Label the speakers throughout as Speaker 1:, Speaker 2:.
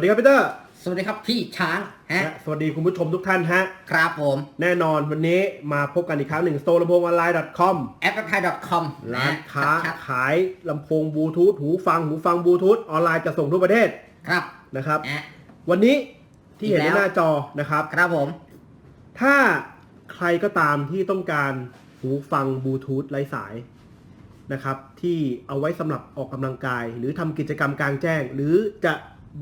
Speaker 1: วัสดีครับพีเตอร์
Speaker 2: สวัสดีครับพี่ช้างฮะ
Speaker 1: และสวัสดีคุณผู้ชมทุกท่านฮะ
Speaker 2: ครับผม
Speaker 1: แน่นอนวันนี้มาพบกันอีกครั้งหนึ่ง s t o r e ลำโพงออนไลน์ .com
Speaker 2: a p p l e p i c o m
Speaker 1: ร้านค้า
Speaker 2: ชัด
Speaker 1: ขายลำโพงบลูทูธหูฟังหูฟังบลูทูธออนไลน์จะส่งทั่วประเทศ
Speaker 2: ๆครับ
Speaker 1: นะครับ
Speaker 2: นะ
Speaker 1: วันนี้ที่เห็น
Speaker 2: อี
Speaker 1: ใน
Speaker 2: กแล้ว
Speaker 1: หน้าจอนะครับ
Speaker 2: ครับผม
Speaker 1: ถ้าใครก็ตามที่ต้องการหูฟังบลูทูธไร้สายนะครับที่เอาไว้สำหรับออกกำลังกาย หรือทำกิจกรรมกลางแจ้ง หรือจะ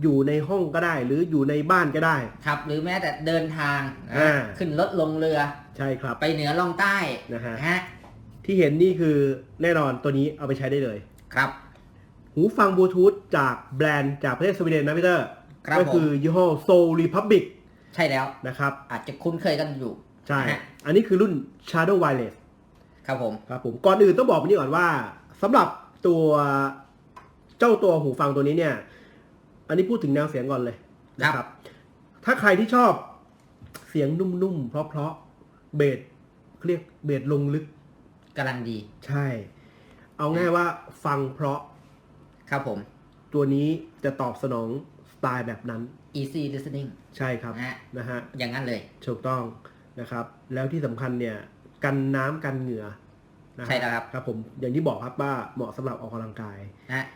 Speaker 1: อยู่ในห้องก็ได้ หรืออยู่ในบ้านก็ได้
Speaker 2: ครับ หรือแม้แต่เดินทางนะ
Speaker 1: อ่า
Speaker 2: ขึ้นรถลงเรือ
Speaker 1: ใช่ครับ
Speaker 2: ไปเหนือล่องใต้
Speaker 1: นะฮะ
Speaker 2: ฮะ
Speaker 1: ที่เห็นนี่คือแน่นอนตัวนี้เอาไปใช้ได้เลย
Speaker 2: ครับ
Speaker 1: หูฟังบลูทูธจากแบรนด์จากประเทศสวีเดนนะพีเตอร์
Speaker 2: ครับ
Speaker 1: ก็คือยี่ห้อ Soul Republic
Speaker 2: ใช่แล้ว
Speaker 1: นะครับ
Speaker 2: อาจจะคุ้นเคยกันอยู่
Speaker 1: ใช่
Speaker 2: นะฮะ
Speaker 1: อันนี้คือรุ่น Shadow Wireless
Speaker 2: ครับผม
Speaker 1: ครับผมก่อนอื่นต้องบอกไปนี่ก่อนว่าสำหรับตัวเจ้าตัวหูฟังตัวนี้เนี่ย อันนี้พูดถึงแนวเสียงก่อนเลยนะครับ ถ้าใครที่ชอบเสียงนุ่มๆ เพราะๆ เบสเขาเรียกเบสลงลึก
Speaker 2: กำลังดี
Speaker 1: ใช่ เอาง่ายว่าฟังเพราะ
Speaker 2: ครับผม
Speaker 1: ตัวนี้จะตอบสนองสไตล์แบบนั้น
Speaker 2: easy listening
Speaker 1: ใช่ครับ
Speaker 2: นะฮะ
Speaker 1: นะฮะ
Speaker 2: อย่างนั้นเลย
Speaker 1: ถูกต้องนะครับ แล้วที่สำคัญเนี่ย กันน้ำกันเหงื่อนะ
Speaker 2: ใช่แล้วครับ
Speaker 1: ครับผมอย่างที่บอกครับว่าเหมาะสำหรับออกกำลังกาย
Speaker 2: นะฮะ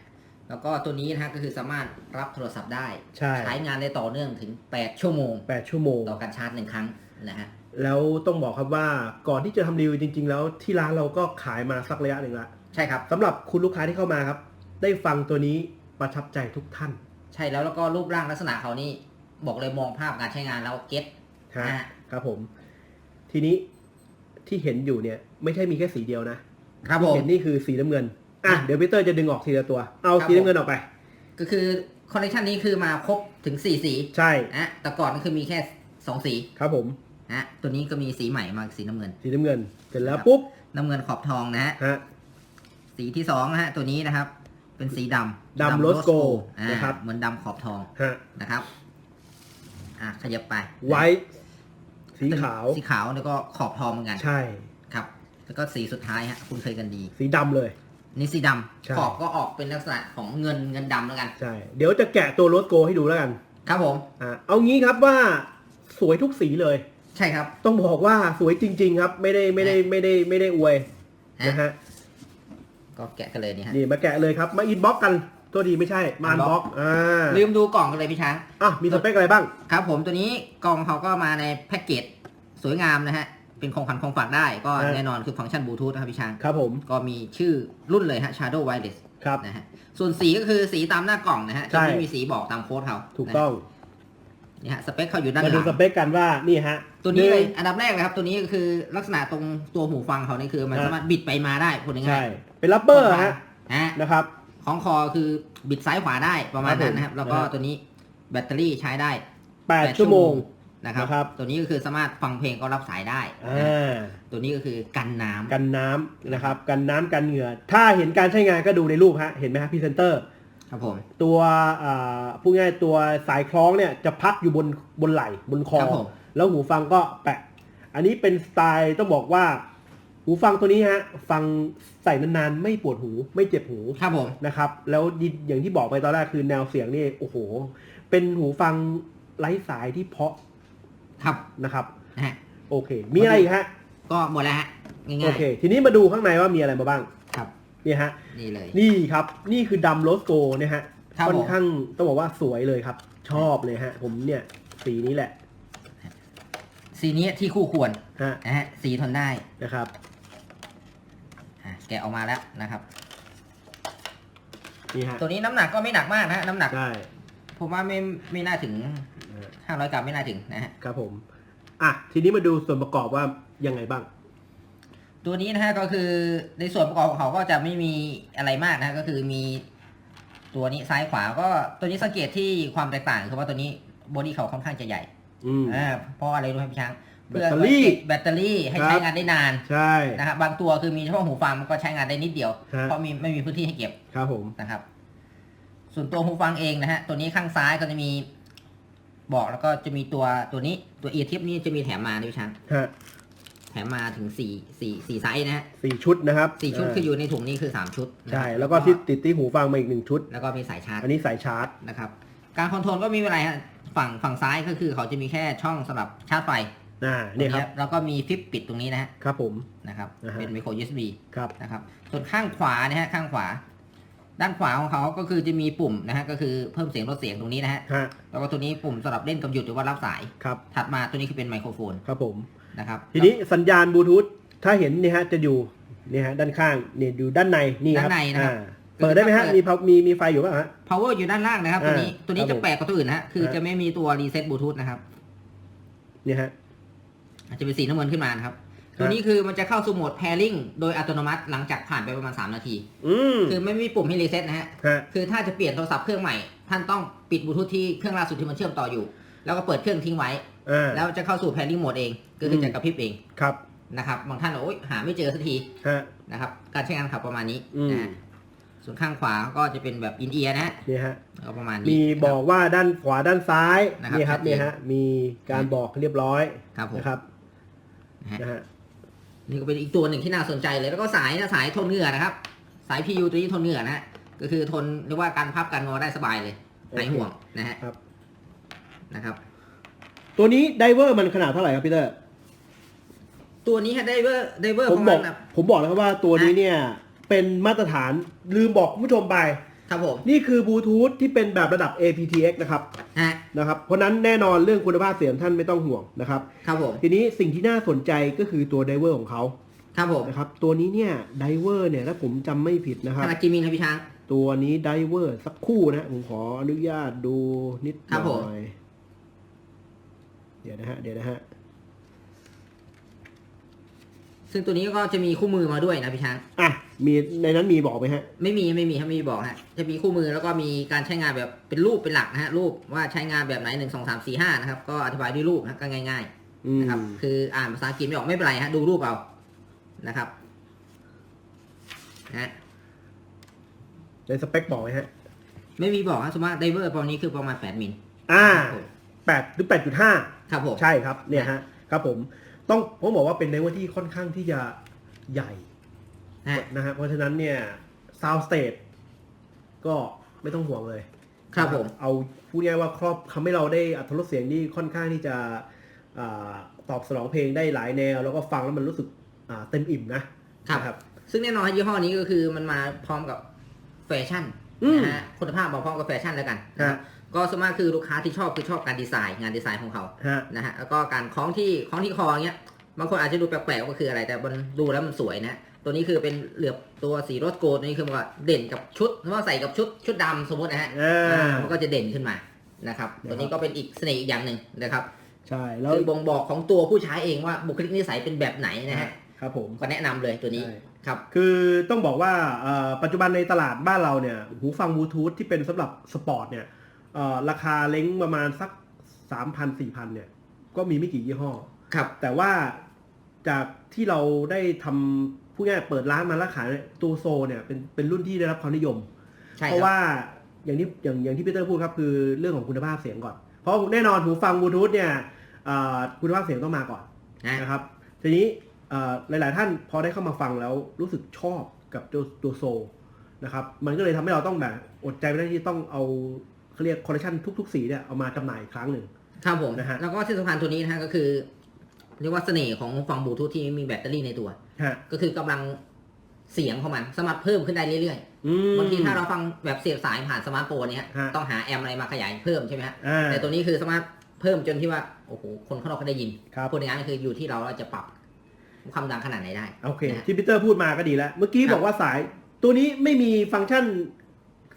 Speaker 2: แล้วก็ตัวนี้นะฮะก็คือสามารถรับโทรศัพท์ได้
Speaker 1: ใช่
Speaker 2: ใช้งานได้ต่อเนื่องถึง 8 ชั่วโมง
Speaker 1: 8 ชั่วโมง
Speaker 2: ต่อการชาร์จหนึ่งครั้งนะฮะ
Speaker 1: แล้วต้องบอกครับว่าก่อนที่จะทำรีวิวจริง ๆ แล้วที่ร้านเราก็ขายมาสักระยะหนึ่งละ
Speaker 2: ใช่ครับ
Speaker 1: สำหรับคุณลูกค้าที่เข้ามาครับ ได้ฟังตัวนี้ประทับใจทุกท่าน
Speaker 2: ใช่แล้วแล้วก็รูปร่างลักษณะเขานี่บอกเลยมองภาพการใช้งานแล้วเก็ต
Speaker 1: ฮะ
Speaker 2: นะฮะ
Speaker 1: ครับผม ทีนี้ที่เห็นอยู่เนี่ย ไม่ใช่มีแค่สีเดียวนะครับ
Speaker 2: ผม
Speaker 1: ที่เห็นนี่คือสีน้ำเงิน อะเดี๋ยวพีเตอร์จะดึงออกทีละตัว เอา
Speaker 2: ครับ
Speaker 1: สีน้ำเงินออกไป
Speaker 2: ก็คือคอลเลคชันนี้คือมาครบถึง4สี
Speaker 1: ใช่
Speaker 2: นะแต่ก่อนก็คือมีแค่2สี
Speaker 1: ครับผม
Speaker 2: นะตัวนี้ก็มีสีใหม่มาสีน้ำเงิน
Speaker 1: สีน้ำเงินเสร็จแล้ว
Speaker 2: ครับ
Speaker 1: ปุ๊บ
Speaker 2: น้ำเงินขอบทองนะฮะ
Speaker 1: ฮะ
Speaker 2: สีที่2นะฮะตัวนี้นะครับ เป็นสีดำ
Speaker 1: ดำ Rose Gold
Speaker 2: อ่า
Speaker 1: นะครับ
Speaker 2: เหมือนดำขอบทอง
Speaker 1: ฮะ
Speaker 2: นะครับอะขยับไป
Speaker 1: ไว้สีขาว
Speaker 2: สีขาวแล้วก็ขอบทองเหมือนกัน
Speaker 1: ใช่
Speaker 2: ครับ แล้วก็สีสุดท้ายฮะคุณเคยกันดี
Speaker 1: สีดำเลย
Speaker 2: นี่สีด
Speaker 1: ใช่ำ
Speaker 2: ขอบก็ออกเป็นลักษณะของเงินเงินดำแล้วกัน
Speaker 1: ใช่ เดี๋ยวจะแกะตัวโรสโกให้ดูแล้วกัน
Speaker 2: ครับผม
Speaker 1: อ่าเอางี้ครับว่าสวยทุกสีเลย
Speaker 2: ใช่ครับ
Speaker 1: ต้องบอกว่าสวยจริง ๆ ครับ ไม่ได้ไม่ได้ไม่ได้ไม่ได้อวย
Speaker 2: ฮะ
Speaker 1: นะฮะ
Speaker 2: ก็แกะกันเลยนี่ฮะ
Speaker 1: นี่มาแกะเลยครับมาอินบ็อกกันตัวดีไม่ใช่มาอันบ็อก
Speaker 2: Unbox
Speaker 1: อ่า
Speaker 2: ลืมดูกล่องกันเลยพี่ช้าง
Speaker 1: อะมีสเปคอะไรบ้าง
Speaker 2: ครับผมตัวนี้กล่องเขาก็มาในแพ็กเกจสวยงามนะฮะ เป็นของขวัญของฝากได้ก็
Speaker 1: ฮะ
Speaker 2: แน่นอนคือฟังก์ชันบลูทูธนะครับพี่ช้าง
Speaker 1: ครับผม
Speaker 2: ก็มีชื่อรุ่นเลยฮะ Shadow Wireless
Speaker 1: ครับ
Speaker 2: นะฮะส่วนสีก็คือสีตามหน้ากล่องนะฮะ
Speaker 1: ใช่
Speaker 2: จะไม่มีสีบอกตามโค้ดเขา
Speaker 1: ถูกต้อง
Speaker 2: นะฮะนี่ฮะสเปคเขาอยู่ด้าน
Speaker 1: มา
Speaker 2: ห
Speaker 1: ดู
Speaker 2: ลัง
Speaker 1: สเปคกันว่านี่ฮะ
Speaker 2: ตัวนี้เลย
Speaker 1: หง
Speaker 2: อันดับแรกเลยครับ ตัวนี้ก็คือลักษณะตรงตัวหูฟังเขานี่คือ มัน
Speaker 1: ฮะ
Speaker 2: สามารถบิดไปมาได้พูดง่ายๆ
Speaker 1: ใช่เป็นรับเบอร์ฮะ
Speaker 2: ฮะ
Speaker 1: นะครับ
Speaker 2: ของคอคือบิดซ้ายขวาได้ประมาณ
Speaker 1: ครับผม
Speaker 2: นั้นนะครับ แล้วก็
Speaker 1: นะฮะ
Speaker 2: ตัวนี้แบตเตอรี่ใช้ได้
Speaker 1: 8 ชั่วโมง
Speaker 2: นะครับ
Speaker 1: นะครับ
Speaker 2: ตัวนี้ก็คือสามารถฟังเพลงก็รับสายได้
Speaker 1: อ่า
Speaker 2: ตัวนี้ก็คือกันน้ำ
Speaker 1: กันน้ำนะครับ กันน้ำกันเหงื่อ ถ้าเห็นการใช้งานก็ดูในรูปฮะ เห็นไหมฮะพรีเซนเตอร์
Speaker 2: ครับผม
Speaker 1: ตัวอ่าพูดง่ายๆตัวสายคล้องเนี่ยจะพักอยู่บนบนไหล่บนคอ
Speaker 2: ครับผม
Speaker 1: แล้วหูฟังก็แปะ อันนี้เป็นสไตล์ต้องบอกว่า หูฟังตัวนี้ฮะ ฟังใส่นานๆ ไม่ปวดหู ไม่เจ็บหู
Speaker 2: ครับผม
Speaker 1: นะครับแล้วอย่างที่บอกไปตอนแรกคือแนวเสียงนี่โอ้โห เป็นหูฟังไร้สายที่เพราะ
Speaker 2: ครับ
Speaker 1: นะครับ
Speaker 2: นะฮะ
Speaker 1: โอเค มีอะไรอีกฮะ
Speaker 2: ก็หมดแล้วฮะง่ายๆ
Speaker 1: โอเค ทีนี้มาดูข้างในว่ามีอะไรมาบ้าง
Speaker 2: ครับ
Speaker 1: นี่ฮะ
Speaker 2: นี่เลย
Speaker 1: นี่ครับนี่คือดำโรสโกเนี่ยฮะ
Speaker 2: ครับ
Speaker 1: ค่อน
Speaker 2: ผม
Speaker 1: ข้างต้องบอกว่าสวยเลยครับ ชอบเลยฮะ ผมเนี่ยสีนี้แหละ
Speaker 2: สีนี้ที่คู่ควร
Speaker 1: ฮะ
Speaker 2: นะฮะสีทนได้
Speaker 1: นะครับ
Speaker 2: อะแกะออกมาแล้วนะครับ
Speaker 1: นี่ฮะ
Speaker 2: ตัวนี้น้ำหนักก็ไม่หนักมากนะฮะน้ำหนัก
Speaker 1: ได้
Speaker 2: ผมว่าไม่ไม่น่าถึง 500 กรัมไม่น่าถึงนะฮะ
Speaker 1: ครับผม อะ ทีนี้มาดูส่วนประกอบว่ายังไงบ้าง
Speaker 2: ตัวนี้นะฮะก็คือในส่วนประกอบของเขาก็จะไม่มีอะไรมากนะฮะก็คือมีตัวนี้ซ้ายขวาก็ตัวนี้สังเกตที่ความแตกต่างคือว่าตัวนี้บอดี้เขาค่อนข้างจะใหญ่
Speaker 1: อืม
Speaker 2: อ่าเพราะอะไรรู้ไหมพี่ช้าง
Speaker 1: แบตเตอรี่
Speaker 2: เพื่อไว้เก็บแบตเตอรี่ให้
Speaker 1: ครับ
Speaker 2: ใช้งานได้นาน
Speaker 1: ใช่
Speaker 2: นะครับบางตัวคือมีเฉพาะหูฟังมันก็ใช้งานได้นิดเดียว
Speaker 1: ฮะ
Speaker 2: เพราะมีไม่มีพื้นที่ให้เก็บ
Speaker 1: ครับผม
Speaker 2: นะครับ ส่วนตัวหูฟังเองนะฮะตัวนี้ข้างซ้ายก็จะมี บอกแล้วก็จะมีตัวตัวนี้ตัวเอทิปนี้จะมีแถมมาด้วยพี่ช้าง
Speaker 1: ฮะ
Speaker 2: แถมมาถึงสี่สี่สี่ไซส์นะฮะ
Speaker 1: สี่ชุดนะครับ
Speaker 2: สี่ชุดคืออยู่ในถุงนี้คือสามชุดนะ
Speaker 1: ใช่
Speaker 2: ครับ
Speaker 1: แล้วก็ที่ติดที่หูฟังมาอีกหนึ่งชุด
Speaker 2: แล้วก็มีสายชาร์จ
Speaker 1: อันนี้สายชาร์จ
Speaker 2: นะครับ การคอนโทรลก็มีอะไรฮะฝั่งฝั่งซ้ายก็คือเขาจะมีแค่ช่องสำหรับชาร์จไฟ
Speaker 1: อ่าเนี่ยครับ
Speaker 2: แล้วก็มีฟิปปิดตรงนี้นะฮะ
Speaker 1: ครับผม
Speaker 2: นะครับ
Speaker 1: อ่าฮะ
Speaker 2: เป็นไมโคร USB
Speaker 1: ครับ
Speaker 2: นะครับส่วนข้างขวานะฮะข้างขวา ด้านขวาของเขาก็คือจะมีปุ่มนะฮะก็คือเพิ่มเสียงลดเสียงตรงนี้นะฮะ
Speaker 1: ฮะ
Speaker 2: แล้วก็ตัวนี้ปุ่มสำหรับเล่นกับหยุดหรือว่ารับสาย
Speaker 1: ครับ
Speaker 2: ถัดมาตัวนี้คือเป็นไมโครโฟน
Speaker 1: ครับผม
Speaker 2: นะครับ
Speaker 1: ทีนี้สัญญาณบลูทูธถ้าเห็นนี่ฮะจะอยู่นี่ฮะด้านข้างเนี่ยอยู่ด้านในนี่ครับ
Speaker 2: ด้านในนะครับ
Speaker 1: อ่าเปิดได้ไหมฮะมีพามีมีไฟอยู่ป่ะฮะ
Speaker 2: power อยู่ด้านล่างนะครับ ตัวนี้
Speaker 1: อ่า
Speaker 2: ตัวนี้
Speaker 1: ครับ
Speaker 2: จะ
Speaker 1: ผม
Speaker 2: แปลกกว่าตัวอื่นนะฮะคือ
Speaker 1: ฮะ
Speaker 2: จะไม่มีตัวรีเซ็ตบลูทูธนะครับ
Speaker 1: นี่ฮะ
Speaker 2: อาจจะเป็นสีน้ำเงินขึ้นมานะครับ ตัวนี้คือมันจะเข้าสู่โหมด pairing โดยอัตโนมัติหลังจากผ่านไปประมาณ 3 นาที
Speaker 1: อืม
Speaker 2: คือไม่มีปุ่มให้รีเซ็ตนะฮะ
Speaker 1: ฮะ
Speaker 2: คือถ้าจะเปลี่ยนโทรศัพท์เครื่องใหม่ ท่านต้องปิดบลูทูธที่เครื่องล่าสุดที่มันเชื่อมต่ออยู่ แล้วก็เปิดเครื่องทิ้งไว้
Speaker 1: อ่า
Speaker 2: แล้วจะเข้าสู่ pairing mode เอง ก็คือ
Speaker 1: ม
Speaker 2: จะกระพริบเอง
Speaker 1: ครับ
Speaker 2: นะครับ บางท่านบอกโอ๊ยหาไม่เจอสักที
Speaker 1: ฮะ
Speaker 2: นะครับ การใช้งานขับประมาณนี้
Speaker 1: อืม
Speaker 2: นะฮะส่วนข้างขวาก็จะเป็นแบบอินเอียนะฮะ
Speaker 1: นี่ฮะ
Speaker 2: ก็ประมาณนี้
Speaker 1: มีบอกว่าด้านขวาด้านซ้าย
Speaker 2: นะครับ
Speaker 1: นี่ครับ
Speaker 2: ชัดเจน
Speaker 1: นี่ฮะ มีการบอกเรียบร้อย
Speaker 2: ครับผม
Speaker 1: นะครับ
Speaker 2: นะฮะ
Speaker 1: นะฮะ
Speaker 2: นี่ก็เป็นอีกตัวหนึ่งที่น่าสนใจเลย แล้วก็สายนะสายทนเหงื่อนะครับ สาย PU ตัวนี้ทนเหงื่อนะฮะก็คือทนเรียกว่าการพับการงอได้สบายเลยหายห่วงนะฮะ
Speaker 1: ครับ
Speaker 2: นะครับ
Speaker 1: ตัวนี้ไดเวอร์มันขนาดเท่าไหร่ครับพี่เตอร์
Speaker 2: ตัวนี้ฮะไดเวอร์ไดเวอร์
Speaker 1: ผ
Speaker 2: ป
Speaker 1: ม
Speaker 2: ระ
Speaker 1: บ
Speaker 2: มา
Speaker 1: อ
Speaker 2: ณ
Speaker 1: ก
Speaker 2: แบบ
Speaker 1: ผมบอกแล้วครับว่าตัวนี้เนี่ยเป็นมาตรฐานลืมบอกคุณผู้ชมไป
Speaker 2: ครับผม
Speaker 1: นี่คือบลูทูธที่เป็นแบบระดับ aptX นะครับ
Speaker 2: ฮะ
Speaker 1: นะครับ เพราะฉะนั้นแน่นอนเรื่องคุณภาพเสียงท่านไม่ต้องห่วงนะครับ
Speaker 2: ครับผม
Speaker 1: ทีนี้สิ่งที่น่าสนใจก็คือตัวไดเวอร์ของเขา
Speaker 2: ครับผม
Speaker 1: นะครับ ตัวนี้เนี่ยไดเวอร์เนี่ยถ้าผมจำไม่ผิดนะค
Speaker 2: ข
Speaker 1: รับ
Speaker 2: นาดกี่มิลครับพี่ช้าง
Speaker 1: ตัวนี้ไดเวอร์สักครู่นะ ผมขออนุญาตดูนิดห
Speaker 2: ครับผ
Speaker 1: น่
Speaker 2: ม
Speaker 1: อยเดี๋ยวนะฮะเดี๋ยวนะฮะ
Speaker 2: ซึ่งตัวนี้ก็จะมีคู่มือมาด้วยนะพี่ช้าง
Speaker 1: อะ มีในนั้นมีบอกไหมฮะ
Speaker 2: ไม่มีไม่มีครับไม่มีบอกฮะจะมีคู่มือแล้วก็มีการใช้งานแบบเป็นรูปเป็นหลักนะฮะรูปว่าใช้งานแบบไหนหนึ่งสองสามสี่ห้านะครับก็อธิบายด้วยรูปนะก็ง่าย
Speaker 1: อื
Speaker 2: ๆ
Speaker 1: ม
Speaker 2: นะครับคืออ่านภาษาอังกฤษไม่ออกไม่เป็นไรฮะดูรูปเอานะครับนะฮะ
Speaker 1: ในสเปคบอกไหมฮะ
Speaker 2: ไม่มีบอกฮะสมมติไดเวอร์ตอนนี้คือประมาณ8มิล
Speaker 1: อ่า
Speaker 2: ครับผม
Speaker 1: แปดหรือแปดจุดห้า
Speaker 2: ครับผม
Speaker 1: ใช่ครับเนี่ยฮะครับผมต้องผมบอกว่าเป็นไดเวอร์ที่ค่อนข้างที่จะใหญ่
Speaker 2: นะฮะ
Speaker 1: นะฮะเพราะฉะนั้นเนี่ยซาวสเต e ก็ไม่ต้องห่วงเลย
Speaker 2: ครับผม
Speaker 1: เอาพูดง่ายๆว่าครอบทำให้เราได้อัตรสเสียงที่ค่อนข้างที่จะอาตอบสนองเพลงได้หลายแนว แล้วก็ฟังแล้วมันรู้สึกอ่าเต็มอิ่มนะครับนะครับ
Speaker 2: ซึ่งแน่นอนยี่ห้อนี้ก็คือมันมาพร้อมกับแฟชั่น
Speaker 1: อืม
Speaker 2: นะฮะคุณภาพมาพร้อมกับแฟชั่นแล้วกันนะครับ
Speaker 1: ฮะ
Speaker 2: ก็สวนมากคือลูกค้าที่ชอบคือชอบการดีไซน์งานดีไซน์ของเขา
Speaker 1: ฮะ
Speaker 2: นะฮะแล้วก็การคล้องที่คล้องที่คอเงี้ยบางคนอาจจะดูแปลกๆว่าคืออะไร แต่มันดูแล้วมันสวยนะ ตัวนี้คือเป็นเหลือบตัวสีโรสโกลด์ตัวนี้คือมันก็เด่นกับชุดเพราะว่าใส่กับชุดชุดดำสมมตินะฮะ
Speaker 1: อ่า
Speaker 2: อ่ามันก็จะเด่นขึ้นมานะครับ
Speaker 1: นะครับ
Speaker 2: ตัวนี้ก็เป็นอีกเสน่ห์อีกอย่างหนึ่งนะครับ
Speaker 1: ใช่แล้ว
Speaker 2: คือบ่งบอกของตัวผู้ใช้เองว่าบุคลิกนิสัยเป็นแบบไหนนะฮะ
Speaker 1: ครับผม
Speaker 2: ก็แนะนำเลยตัวนี้
Speaker 1: ใช่
Speaker 2: ครับ
Speaker 1: คือต้องบอกว่าเอ่อปัจจุบันในตลาดบ้านเราเนี่ยหูฟังบลูทูธที่เป็นสำหรับสปอร์ตเนี่ยเอ่อราคาเล้งประมาณสัก 3,000 4,000เนี่ยก็มีไม่กี่ยี่ห้อ
Speaker 2: ครับ
Speaker 1: แต่ว่าจากที่เราได้ทำ ผู้ง่ายๆเปิดร้านมาแล้วขายเนี่ยตัวโซเนี่ยเป็นเป็นรุ่นที่ได้รับความนิยม
Speaker 2: ใช่
Speaker 1: เพ
Speaker 2: ค
Speaker 1: ราะ
Speaker 2: รับ
Speaker 1: ว่าอย่างที่อย่างอย่างที่พีเตอร์พูดครับคือเรื่องของคุณภาพเสียงก่อน เพราะแน่นอนหูฟังบลูทูธเนี่ยเอ่อคุณภาพเสียงต้องมาก่อน
Speaker 2: นะ
Speaker 1: นะครับ ทีนี้เอ่อหลาย ๆ ท่านพอได้เข้ามาฟังแล้วรู้สึกชอบกับตัวตัวโซนะครับมันก็เลยทำให้เราต้องแบบอดใจไม่ได้ที่ต้องเอาเขาเรียกคอลเลคชันทุก ๆ สีเนี่ยเอามาจำหน่ายอีกครั้งหนึ่ง
Speaker 2: ครับผม
Speaker 1: นะฮะ
Speaker 2: แล้วก็ที่สำคัญตัวนี้นะฮะก็คือ เรียกว่าเสน่ห์ของหูฟังบลูทูธที่มีแบตเตอรี่ในตัว
Speaker 1: ฮะ
Speaker 2: ก็คือกำลังเสียงของมันสามารถเพิ่มขึ้นได้เรื่อย
Speaker 1: อืม
Speaker 2: ๆบางทีถ้าเราฟังแบบเสียบสายผ่านสมาร์ทโฟนเนี้ย
Speaker 1: ฮะ
Speaker 2: ต้องหาแอมป์อะไรมาขยายเพิ่มใช่ไหมฮะ
Speaker 1: อ่า
Speaker 2: แต่ตัวนี้คือสามารถเพิ่มจนที่ว่าโอ้โหคนข้างนอกก็ได้ยิน
Speaker 1: ครับ
Speaker 2: พูดง่ายๆก็คืออยู่ที่เราว่าจะปรับความดังขนาดไหนได้
Speaker 1: โอเค
Speaker 2: นะฮะ
Speaker 1: ที่พีเตอร์พูดมาก็ดีแล้ว เมื่อกี้
Speaker 2: ครับ
Speaker 1: บอกว่าสาย ตัวนี้ไม่มีฟังก์ชัน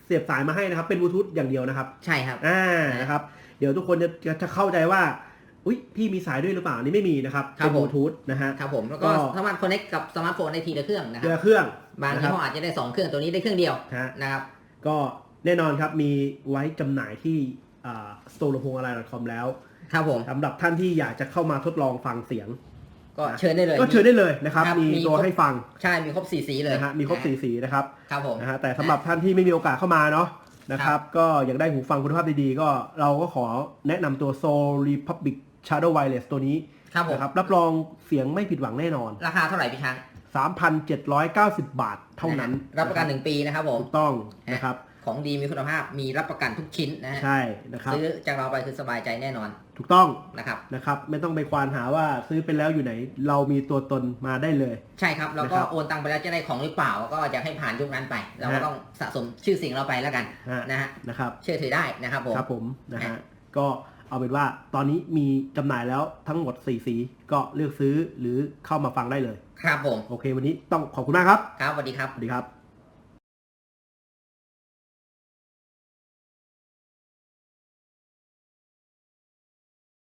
Speaker 1: เสียบสายมาให้นะครับ เป็นบลูทูธอย่างเดียวนะครับ
Speaker 2: ใช่ครับ
Speaker 1: อ่า
Speaker 2: นะ
Speaker 1: นะครับ เดี๋ยวทุกคนจะจะจะเข้าใจว่า อุ้ยพี่มีสายด้วยหรือเปล่าอันนี่ไม่มีนะครับ
Speaker 2: ครับ
Speaker 1: เป็นบลูทูธนะฮะ
Speaker 2: ครับผมแล้วก็
Speaker 1: ก็
Speaker 2: สามารถ connect กับสมาร์ทโฟนได้ทีละเครื่องนะค
Speaker 1: เจ
Speaker 2: รั
Speaker 1: อบเครื่อง
Speaker 2: บาง
Speaker 1: นะค
Speaker 2: ยี่
Speaker 1: รับ
Speaker 2: ห้ออาจจะได้สองเครื่องตัวนี้ได้เครื่องเดียว
Speaker 1: ฮะ
Speaker 2: นะครับ
Speaker 1: ก็แน่นอนครับมีไว้จำหน่ายที่อ่า store ลำโพงอะไร .com แล้ว
Speaker 2: ครับผม
Speaker 1: สำหรับท่านที่อยากจะเข้ามาทดลองฟังเสียง
Speaker 2: ก็เชิญได้เลย
Speaker 1: ก็เชิญได้เลยนะครับ
Speaker 2: ครับ
Speaker 1: มี
Speaker 2: มี
Speaker 1: ตัว
Speaker 2: ครบ
Speaker 1: ให้ฟัง
Speaker 2: ใช่มีครบสีสีเลย
Speaker 1: นะฮะมีครบสีสีนะครับ
Speaker 2: ครับผม
Speaker 1: นะฮะแต่สำหรับท่านที่ไม่มีโอกาสเข้ามาเนาะนะครับ ก็อยากได้หูฟังคุณภาพดีๆ ก็เราก็ขอแนะนำตัว Soul Republic Shadow Wireless ตัวนี้
Speaker 2: ครับผม
Speaker 1: นะครับรับรองเสียงไม่ผิดหวังแน่นอน
Speaker 2: ราคาเท่าไหร่พี่ช้าง
Speaker 1: 3,790 บาทเท่านั้น
Speaker 2: รับประกันหนึ่งปีนะครับผม
Speaker 1: ถูกต้องนะครับ
Speaker 2: ของดีมีคุณภาพมีรับประกันทุกชิ้นนะฮะ
Speaker 1: ใช่นะครับ
Speaker 2: ซื้อจากเราไปคือสบายใจแน่นอน
Speaker 1: ถูกต้อง
Speaker 2: นะครับ
Speaker 1: นะครับไม่ต้องไปควานหาว่าซื้อไปแล้วอยู่ไหน เรามีตัวตนมาได้เลย
Speaker 2: ใช่ครับเราก็
Speaker 1: นะครับ
Speaker 2: โอนตังไปแล้วจะได้ของหรือเปล่า ก็อยากให้ผ่านยุคนั้นไป เราก็
Speaker 1: ฮะ
Speaker 2: ต้องสะสมชื่อเสียงเราไปแล้วกัน
Speaker 1: ฮะ
Speaker 2: นะฮะ
Speaker 1: นะครับ
Speaker 2: เชื่อถือได้นะครับผม
Speaker 1: ครับผมนะฮะ
Speaker 2: ฮะ
Speaker 1: ก็ เอาเป็นว่าตอนนี้มีจำหน่ายแล้วทั้งหมด 4 สีก็เลือกซื้อหรือเข้ามาฟังได้เลย
Speaker 2: ครับผม
Speaker 1: โอเค วันนี้ต้องขอบคุณมากครับ
Speaker 2: ครับสวัสดีครับ
Speaker 1: สวัสดีครับ